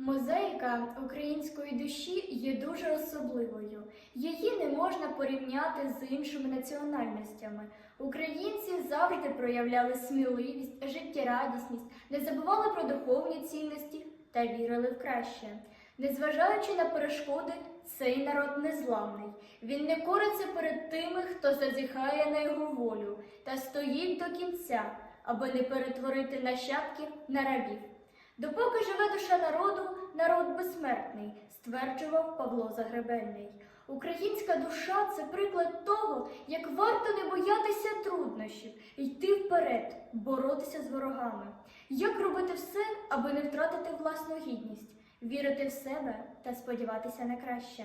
Мозаїка української душі є дуже особливою. Її не можна порівняти з іншими національностями. Українці завжди проявляли сміливість, життєрадісність, не забували про духовні цінності та вірили в краще. Незважаючи на перешкоди, цей народ незламний. Він не кориться перед тими, хто зазіхає на його волю, та стоїть до кінця, аби не перетворити нащадків на рабів. Допоки живе душа народу, народ безсмертний, стверджував Павло Загребельний. Українська душа це приклад того, як варто не боятися труднощів, йти вперед, боротися з ворогами, як робити все, аби не втратити власну гідність, вірити в себе та сподіватися на краще.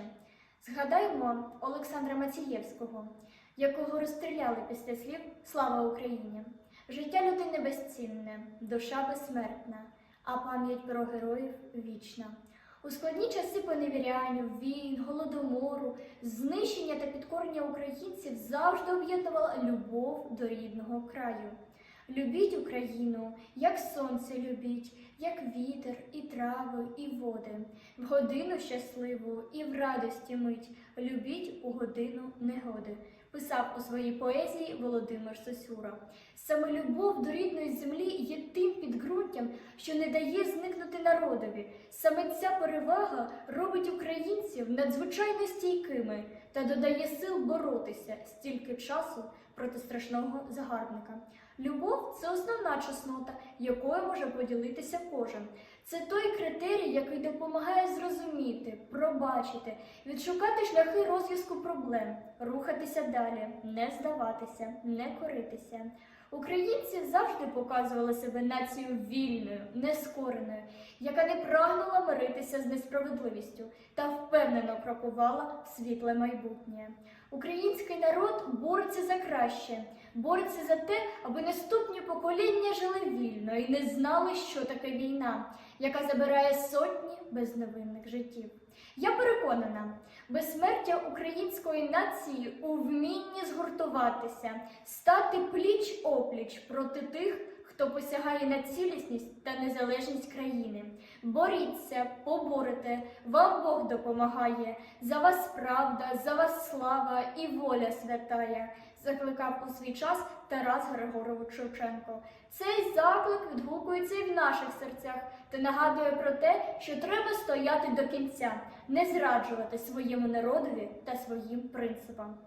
Згадаймо Олександра Мацієвського, якого розстріляли після слів Слава Україні! Життя людини безцінне, душа безсмертна а пам'ять про героїв вічна. У складні часи поневіряння, війн, голодомору, знищення та підкорення українців завжди об'єднувала любов до рідного краю. Любіть Україну, як сонце любіть, як вітер, і трави, і води, в годину щасливу і в радості мить. Любіть у годину негоди. Писав у своїй поезії Володимир Сосюра. Саме любов до рідної землі є тим підґрунтям, що не дає зникнути народові. Саме ця перевага робить українців надзвичайно стійкими та додає сил боротися стільки часу проти страшного загарбника. Любов це основна чеснота, якою може поділитися кожен. Це той критерій, який допомагає зрозуміти, пробачити, відшукати шляхи розв'язку проблем, рухатися далі, не здаватися, не коритися. Українці завжди показували себе нацією вільною, нескореною, яка не прагнула миритися з несправедливістю та впевнено крокувала в світле майбутнє. Український народ бореться за краще, бореться за те, аби наступні покоління жили вільно і не знали, що таке війна, яка забирає сотні безневинних життів. Я переконана, безсмертя української нації у вмінні згуртуватися, стати пліч опліч проти тих, хто посягає на цілісність та незалежність країни. Боріться, поборете, вам Бог допомагає. За вас правда, за вас слава і воля святая, закликав у свій час Тарас Григорович Шевченко. Цей заклик відгукується наших серцях та нагадує про те, що треба стояти до кінця, не зраджувати своєму народові та своїм принципам.